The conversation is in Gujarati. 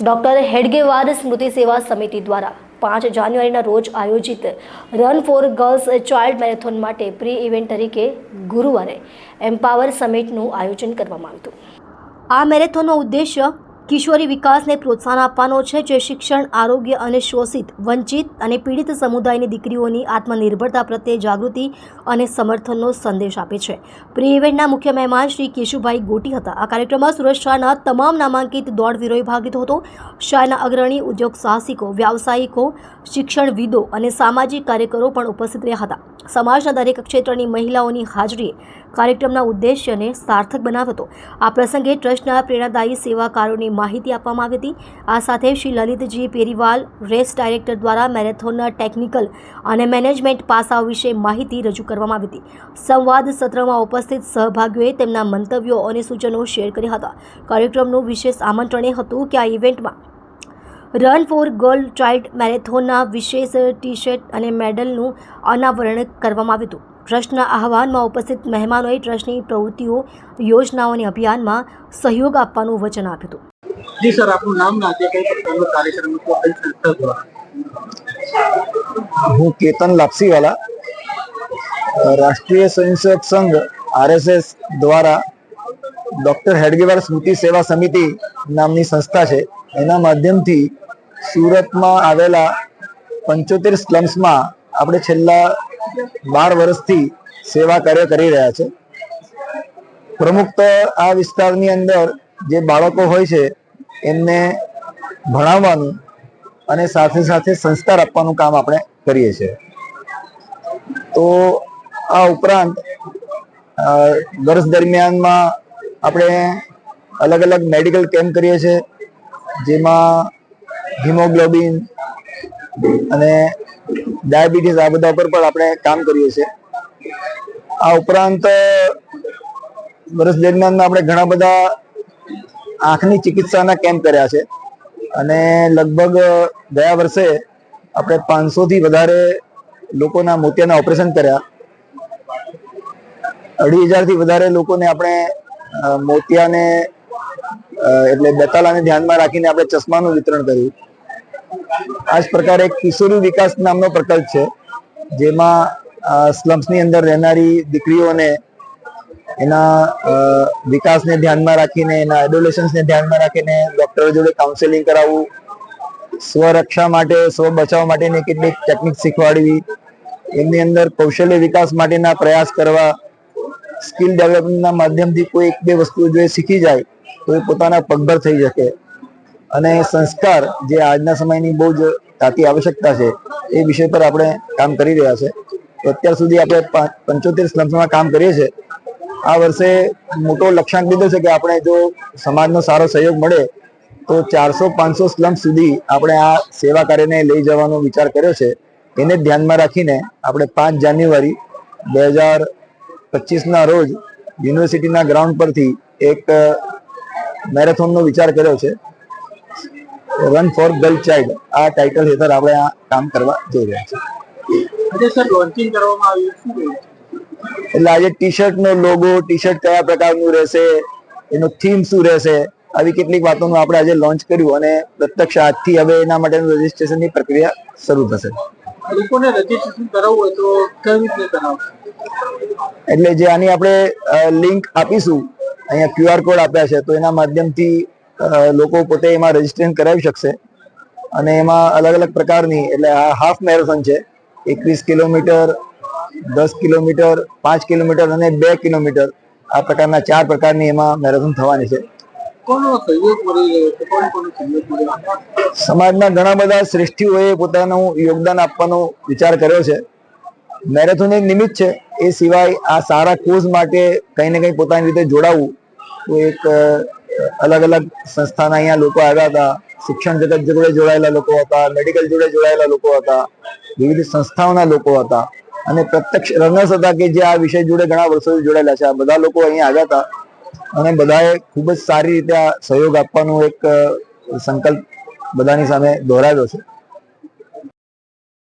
ડોક્ટર હેડગેવાર સ્મૃતિ સેવા સમિતિ દ્વારા પાંચ જાન્યુઆરીના રોજ આયોજિત run for girls child marathon માટે પ્રી ઇવેન્ટ તરીકે ગુરુવારે એમ્પાવર સમિટનું આયોજન કરવામાં આવ્યું હતું. આ મેરેથોનનો ઉદ્દેશ્ય કિશોરી વિકાસને પ્રોત્સાહન આપવાનો છે, જે શિક્ષણ, આરોગ્ય અને શોષિત, વંચિત અને પીડિત સમુદાયની દીકરીઓની આત્મનિર્ભરતા પ્રત્યે જાગૃતિ અને સમર્થનનો સંદેશ આપે છે. પ્રી ઇવેન્ટના મુખ્ય મહેમાન શ્રી કેશુભાઈ ગોટી હતા. આ કાર્યક્રમમાં સુરત શહેરના તમામ નામાંકિત દોડવીરોએ ભાગ લીધો હતો. શહેરના અગ્રણી ઉદ્યોગ સાહસિકો, વ્યાવસાયિકો, શિક્ષણવિદો અને સામાજિક કાર્યકરો પણ ઉપસ્થિત રહ્યા હતા. સમાજના દરેક ક્ષેત્રની મહિલાઓની હાજરીએ કાર્યક્રમના ઉદ્દેશ્યને સાર્થક બનાવ્યો હતો. આ પ્રસંગે ટ્રસ્ટના પ્રેરણાદાયી સેવાકારોની માહિતી આપવામાં આવી હતી. આ સાથે શ્રી લલિતજી પેરીવાલ, રેસ ડાયરેક્ટર દ્વારા મેરેથોનના ટેકનિકલ અને મેનેજમેન્ટ પાસાઓ વિશે માહિતી રજૂ કરવામાં આવી હતી. સંવાદ સત્રમાં ઉપસ્થિત સહભાગીઓએ તેમના મંતવ્યો અને સૂચનો શેર કર્યા હતા. કાર્યક્રમનું વિશેષ આમંત્રણ હતું કે આ ઇવેન્ટમાં રન ફોર ગર્લ ચાઇલ્ડ મેરેથોનના વિશેષ ટી શર્ટ અને મેડલનું અનાવરણ કરવામાં આવ્યું હતું. ટ્રસ્ટના આહવાનમાં ઉપસ્થિત મહેમાનોએ ટ્રસ્ટની પ્રવૃત્તિઓ, યોજનાઓ અને અભિયાનમાં સહયોગ આપવાનું વચન આપ્યું હતું. જી સર, આપનું નામ ના કઈ પ્રકારનો કાર્યક્રમ હતો કઈ સંસ્થા દ્વારા? હું કેતન લાપસીવાલા, રાષ્ટ્રીય સ્વયંસેવક સંઘ, આરએસએસ દ્વારા ડોક્ટર હેડગેવાર સ્મૃતિ સેવા સમિતિ નામની સંસ્થા છે. એના માધ્યમથી સુરતમાં આવેલા પંચોતેર સ્લમ્સમાં આપણે છેલ્લા બાર વર્ષથી સેવા કાર્ય કરી રહ્યા છે. પ્રમુખત આ વિસ્તારની અંદર જે બાળકો હોય છે એમને ભણાવવાનું અને સાથે સાથે સંસ્કાર આપવાનું કામ આપણે કરીએ છીએ. તો આ ઉપરાંત વર્ષ દરમિયાનમાં આપણે અલગ અલગ મેડિકલ કેમ્પ કરીએ છીએ, જેમાં હિમોગ્લોબિન અને ડાયાબિટીસ આ બધા ઉપર પણ આપણે કામ કરીએ છીએ. આ ઉપરાંત, વર્ષ દરમિયાનમાં આપણે ઘણા બધા આંખની ચિકિત્સાના કેમ્પ કર્યા છે. અને લગભગ ગયા વર્ષે આપણે પાંચસો થી વધારે લોકોના મોતિયાના ઓપરેશન કર્યા. અઢી હજારથી વધારે લોકોને આપણે મોતિયાને એટલે બેતાલાને ધ્યાનમાં રાખીને આપણે ચશ્માનું વિતરણ કર્યું. આ જ પ્રકારે કિશોરી વિકાસ નામનો પ્રકલ્પ છે, જેમાં સ્લમ્સની અંદર રહેનારી દીકરીઓને એના વિકાસને ધ્યાનમાં રાખીને, એના એડોલેશન્સને ધ્યાનમાં રાખીને ડૉક્ટરો જોડે કાઉન્સેલિંગ કરાવવું, સ્વરક્ષા માટે, સ્વ બચાવ માટેની કેટલીક ટેકનિક શીખવાડવી, એમની અંદર કૌશલ્ય વિકાસ માટેના પ્રયાસ કરવા સ્કિલ ડેવલપમેન્ટના માધ્યમથી કોઈ એક બે વસ્તુઓ જો એ શીખી જાય, તો એ પોતાના પગભર થઈ શકે. અને સંસ્કાર જે આજના સમયની બહુ જ તાતી આવશ્યકતા છે, એ વિષય પર આપણે કામ કરી રહ્યા છે. અત્યાર સુધી આપણે પંચોતેર સ્લમ્સમાં કામ કરીએ છીએ. આ વર્ષે મોટો લક્ષ્યાંક લીધો છે કે આપણે જો સમાજનો સારો સહયોગ મળે, તો ચારસો પાંચસો સ્લમ સુધી આપણે આ સેવા કાર્યને લઈ જવાનો વિચાર કર્યો છે. એને ધ્યાનમાં રાખીને આપણે પાંચ જાન્યુઆરી બે હજાર પચીસના રોજ યુનિવર્સિટીના ગ્રાઉન્ડ પરથી એક મેરેથોનનો વિચાર કર્યો છે. રન ફોર ગર્લ ચાઇલ્ડ આ ટાઇટલ હેઠળ આપણે આ કામ કરવા જઈ રહ્યા છીએ? એટલે આજે ટી શર્ટ નો લોગો ટી શર્ટ કયા પ્રકારનું રહેશે એનું થીમ શું રહેશે આવી કેટલીક વાતોનું આપણે આજે લોન્ચ કર્યું અને પ્રત્યક્ષ આજથી હવે એના માટેનું રજીસ્ટ્રેશનની પ્રક્રિયા શરૂ થશે. લોકોને રજીસ્ટ્રેશન કરાવવું હોય તો કઈ રીતે કરાવશે? એટલે જે આની આપણે લિંક આપીશું અહીંયા ક્યુઆર કોડ આપ્યા છે તો એના માધ્યમથી લોકો પોતે એમાં રજીસ્ટ્રેશન કરાવી શકશે. અને એમાં અલગ અલગ પ્રકારની એટલે આ હાફ મેરેથોન છે એકવીસ કિલોમીટર દસ કિલોમીટર પાંચ કિલોમીટર અને બે કિલોમીટર આ પ્રકારના ચાર પ્રકારની એમાં મેરેથોન થવાની છે. સમાજના ઘણા બધા શ્રેષ્ઠીઓએ પોતાનું યોગદાન આપવાનો વિચાર કર્યો છે. મેરેથોન એક નિમિત્ત છે. એ સિવાય આ સારા કોઝ માટે કંઈ ને કંઈ પોતાની રીતે જોડાવવું તો એક અલગ અલગ સંસ્થાના અહીંયા લોકો આવ્યા હતા. શિક્ષણ જગત જોડે જોડાયેલા લોકો હતા. મેડિકલ જોડે જોડાયેલા લોકો હતા. વિવિધ સંસ્થાઓના લોકો હતા. અને પ્રત્યક્ષ રનર્સ હતા કે જે આ વિષય જોડે ઘણા વર્ષોથી જોડાયેલા છે. આ બધા લોકો અહીંયા આવ્યા હતા અને બધાએ ખૂબ જ સારી રીતે આ સહયોગ આપવાનો એક સંકલ્પ બધાની સામે દોહરાવ્યો છે.